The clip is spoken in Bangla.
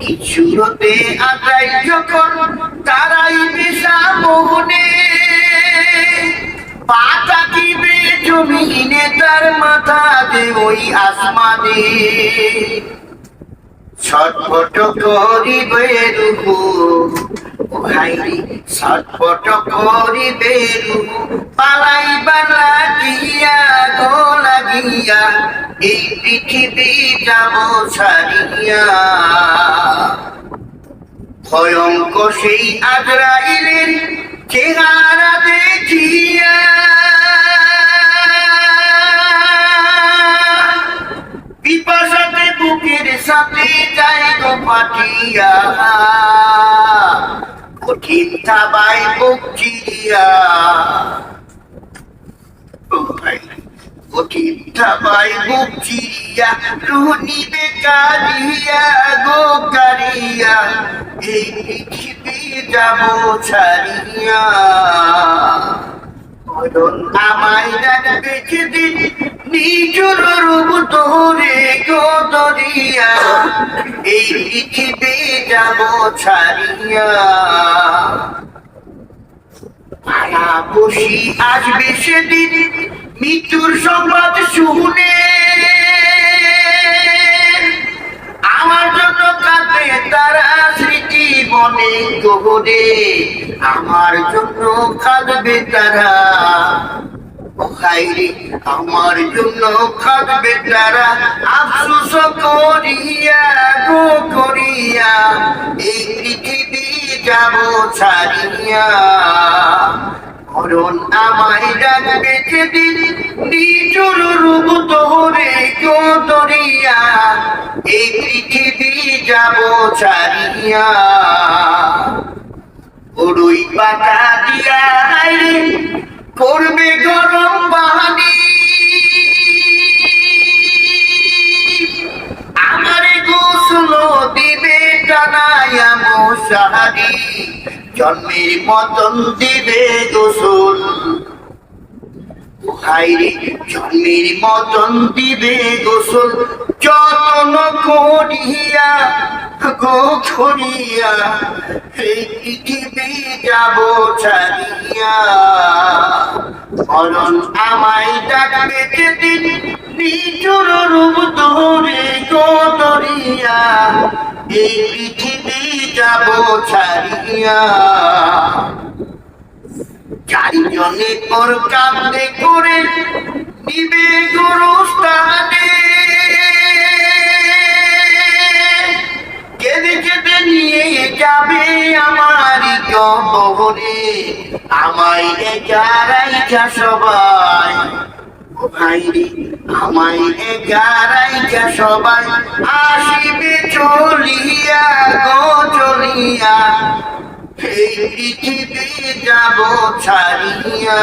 কিছুরতে আদায় যখন তারাই পেশা মোহনে। পাতা দিবে জমিনে, তার মাথা দে ওই আসমানে। ছটফট করিবে রূপু ভাইরি ছটফট করিবে পালাইবা লাগিয়া গো লাগিয়া, এই পৃথিবী যাব ছাড়িয়া। ভয়ঙ্কর সেই আজরাইলের চেহারা দেখিয়া। পিপাসাতে বুকের সাথে যাই গো পাঠিয়া। কঠিন থাবাই বুক চিরিয়া ও ভাই কঠিন থাবাই বুক চিরিয়া রুহনি বেকারিয়া গো কারিয়া এই পৃথিবী যাব ছাড়িয়া মরণ আমায় ডাকবে যেদিন নিজর রূপ গো দরিয়া এই পৃথিবী যাব ছাড়িয়া। পাড়া বসি আসবে সেদিন মৃত্যুর সংবাদ শুনে। আমার জন্য কাঁদবে তারা স্মৃতি মনে গহরে আমার জন্য কাঁদবে তারা। আমার জন্য কাঁদবে তারা। আফসোস করিয়া, গো করিয়া, এই পৃথিবী যাব ছাড়িয়া। মরণ আমায় ডাকবে যেদিন নিজর রূপ ধরে গো দরিয়া, এই পৃথিবী যাব ছাড়িয়া। ওরই পাতা দিয়া করবে গরম মশাহারি জন্মের মতন দিবে গোসল। হাইরে জন্মের মতন দিবে গোসল। যত্ন করিয়া, গো করিয়া, এই পৃথিবী যাব ছাড়িয়া। মরণ আমায় ডাকবে যেদিন নিজর রূপ ধরে গো দরিয়া এই পৃথিবী যাব ছাড়িয়া। চারিজনে কান্দে করে নিবে গোরস্থানে। কেঁদে কেঁদে নিয়ে যাবে আমারই কবরে আমায় একা রাইখা সবাই। ভাইরে আমায় একা রাইখা সবাই আসিবে চলিয়া গো চলিয়া। এই পৃথিবী যাব ছাড়িয়া।